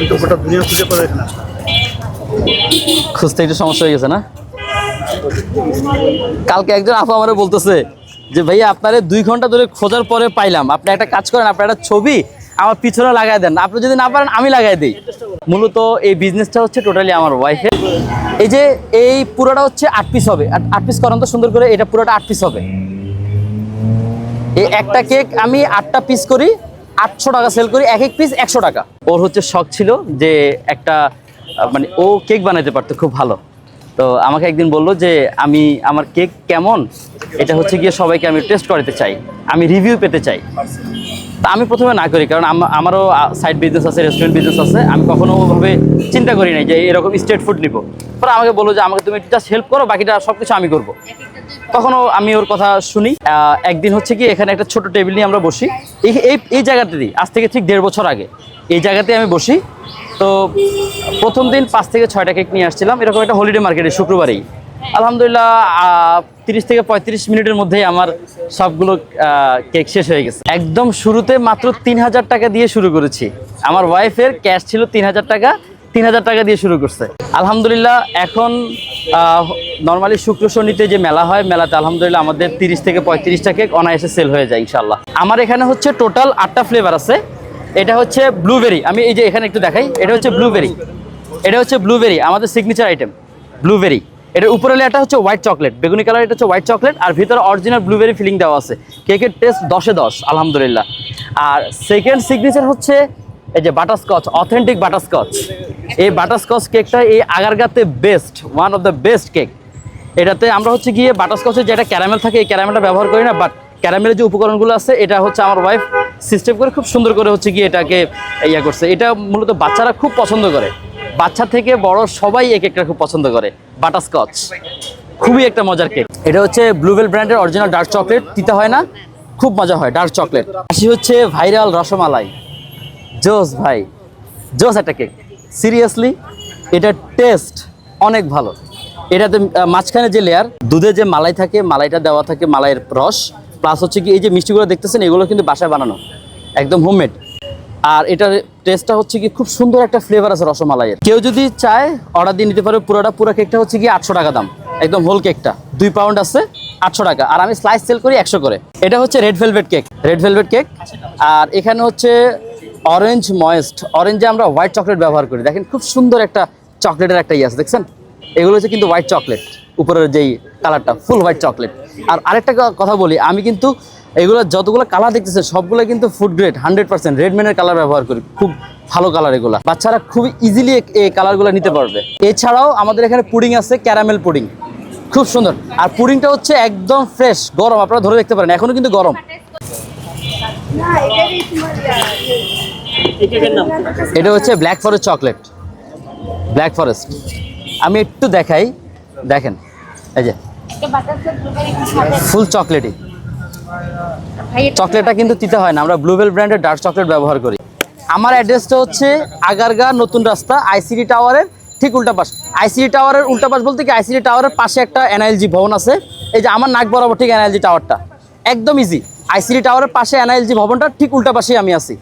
আমি তো গোটা দুনিয়া খুঁজে পড়ে এখানে খুঁজতে একটু সমস্যা হয়ে গেছে না? কালকে একজন আপু আমারে বলতেছে যে, ভাইয়া, আপনারে দুই ঘণ্টা ধরে খোঁজার পরে পাইলাম। আপনি একটা কাজ করেন, আপনার একটা ছবি আমার পিছনে লাগাই দেন। আপনি যদি না পারেন, আমি লাগাই দিই। মূলত এই বিজনেসটা হচ্ছে টোটালি আমার ওয়াইফের এই যে, এই পুরোটা হচ্ছে আট পিস হবে। আট পিস করান তো, সুন্দর করে, এটা পুরোটা আট পিস হবে। এই একটা কেক আমি আটটা পিস করি আটশো টাকা সেল করি, এক এক পিস একশো টাকা। ওর হচ্ছে শখ ছিল যে একটা মানে ও কেক বানাতে পারতো খুব ভালো। তো আমাকে একদিন বলল যে, আমি, আমার কেক কেমন? এটা হচ্ছে গিয়ে সবাইকে আমি টেস্ট করাতে চাই, আমি রিভিউ পেতে চাই। তা আমি প্রথমে না করি, কারণ আমারও সাইড বিজনেস আছে রেস্টুরেন্ট বিজনেস আছে, আমি কখনো ওভাবে চিন্তা করি নাই যে, এরকম স্ট্রিট ফুড নিব। পরে আমাকে বলল যে, আমাকে তুমি জাস্ট হেল্প করো, বাকিটা সব কিছু আমি করব। তখনও আমি ওর কথা শুনি। একদিন হচ্ছে কি এখানে একটা ছোট টেবিল নিয়ে আমরা বসি। এই এই এই জায়গাতেই আজ থেকে ঠিক দেড় বছর আগে, এই জায়গাতে আমি বসি। তো প্রথম দিন পাঁচ থেকে ছয়টা কেক নিয়ে আসছিলাম। এরকম একটা হলিডে মার্কেটে শুক্রবারেই। আলহামদুলিল্লাহ তিরিশ থেকে পঁয়ত্রিশ মিনিটের মধ্যেই আমার সবগুলো কেক শেষ হয়ে গেছে। একদম শুরুতে মাত্র তিন হাজার টাকা দিয়ে শুরু করেছি। আমার ওয়াইফের ক্যাশ ছিল তিন হাজার টাকা। তিন হাজার টাকা দিয়ে শুরু করছে। আলহামদুলিল্লাহ, এখন নর্মালি শুক্র শনিতে যে মেলা হয়, মেলাতে আলহামদুলিল্লাহ আমাদের তিরিশ থেকে পঁয়ত্রিশটা কেক অনায়াসে সেল হয়ে যায় ইনশাল্লাহ আমার এখানে হচ্ছে টোটাল আটটা ফ্লেভার আছে। এটা হচ্ছে ব্লুবেরি আমি এই যে এখানে একটু দেখাই, এটা হচ্ছে ব্লুবেরি এটা হচ্ছে ব্লুবেরি আমাদের সিগনেচার আইটেম ব্লুবেরি এটার উপরে লেয়ারটা হচ্ছে হোয়াইট চকলেট বেগুনি কালার এটা হচ্ছে হোয়াইট চকলেট আর ভিতরে অরিজিনাল ব্লুবেরি ফিলিং দেওয়া আছে। কেকের টেস্ট দশে দশ, আলহামদুলিল্লাহ। আর সেকেন্ড সিগনেচার হচ্ছে, এই যে বাটারস্কচ অথেন্টিক বাটারস্কচ এই বাটারস্কচ কেকটা এই আগারগাতে best one of the best cake এটাতে আমরা হচ্ছে গিয়ে বাটারস্কচের যেটা ক্যারামেল থাকে, এই ক্যারামেলটা ব্যবহার করি না বাট ক্যারামেলের যে উপকরণগুলো আছে, এটা হচ্ছে আমার ওয়াইফ সিস্টেম করে খুব সুন্দর করে হচ্ছে গিয়ে এটাকে ইয়া করছে। এটা মূলত বাচ্চারা খুব পছন্দ করে। বাচ্চা থেকে বড় সবাই এই কেকটা খুব পছন্দ করে, বাটারস্কচ। খুবই একটা মজার কেক এটা হচ্ছে ব্লুবেল ব্র্যান্ডের অরিজিনাল ডার্ক চকলেট দিতে হয় না, খুব মজা হয় ডার্ক চকলেট আসি হচ্ছে ভাইরাল রসমালাই। জোস ভাই, জোস একটা কেক সিরিয়াসলি এটার টেস্ট অনেক ভালো। এটাতে মাঝখানে যে লেয়ার দুধে যে মালাই থাকে, মালাইটা দেওয়া থাকে, মালাইয়ের রস প্লাস হচ্ছে কি এই যে মিষ্টিগুলো দেখতেছেন, এগুলো কিন্তু বাসায় বানানো, একদম হোমমেড আর এটার টেস্টটা হচ্ছে কি খুব সুন্দর একটা ফ্লেভার আছে রসমালাইয়ের। কেউ যদি চায় অর্ডার দিয়ে নিতে পারে, পুরোটা, পুরো কেকটা হচ্ছে কি আটশো টাকা দাম, একদম হোল কেকটা দুই পাউন্ড আছে, আটশো টাকা। আর আমি স্লাইস সেল করি একশো করে। এটা হচ্ছে red velvet cake red velvet cake আর এখানে হচ্ছে অরেঞ্জ ময়েস্ট অরেঞ্জে আমরা হোয়াইট চকলেট ব্যবহার করি। দেখেন খুব সুন্দর একটা চকলেটের একটা ইয়ে আছে, দেখছেন? এগুলো হচ্ছে কিন্তু হোয়াইট চকলেট উপরের যেই কালারটা ফুল হোয়াইট চকলেট আর আরেকটা কথা বলি, আমি কিন্তু এগুলো যতগুলো কালার দেখতেছে সবগুলো কিন্তু ফুড গ্রেড হান্ড্রেড পার্সেন্ট রেডম্যানের কালার ব্যবহার করি, খুব ভালো কালার এগুলো। বাচ্চারা খুব ইজিলি এই কালারগুলো নিতে পারবে। এছাড়াও আমাদের এখানে পুডিং আছে ক্যারামেল পুডিং খুব সুন্দর। আর পুডিংটা হচ্ছে একদম ফ্রেশ গরম, আপনারা ধরে দেখতে পারেন, এখনও কিন্তু গরম। এটা হচ্ছে black forest chocolate black forest আমি একটু দেখাই। দেখেন এই যে ফুল চকলেটই চকলেটটা কিন্তু তিতে হয় না আমরা ব্লুবেল ব্র্যান্ডের ডার্ক চকলেট ব্যবহার করি। আমার অ্যাড্রেসটা হচ্ছে আগারগা নতুন রাস্তা আইসিডি টাওয়ারের ঠিক উল্টা পাশ। আইসিডি টাওয়ারের উল্টা পাশ বলতে কি আইসিডি টাওয়ারের পাশে একটা এনআইএলজি ভবন আছে। এই যে আমার নাক বরাবর ঠিক এনআইএলজি টাওয়ারটা একদম ইজি আইসিডি টাওয়ারের পাশে এনআইএলজি ভবনটা ঠিক উল্টা পাশেই আমি আছি।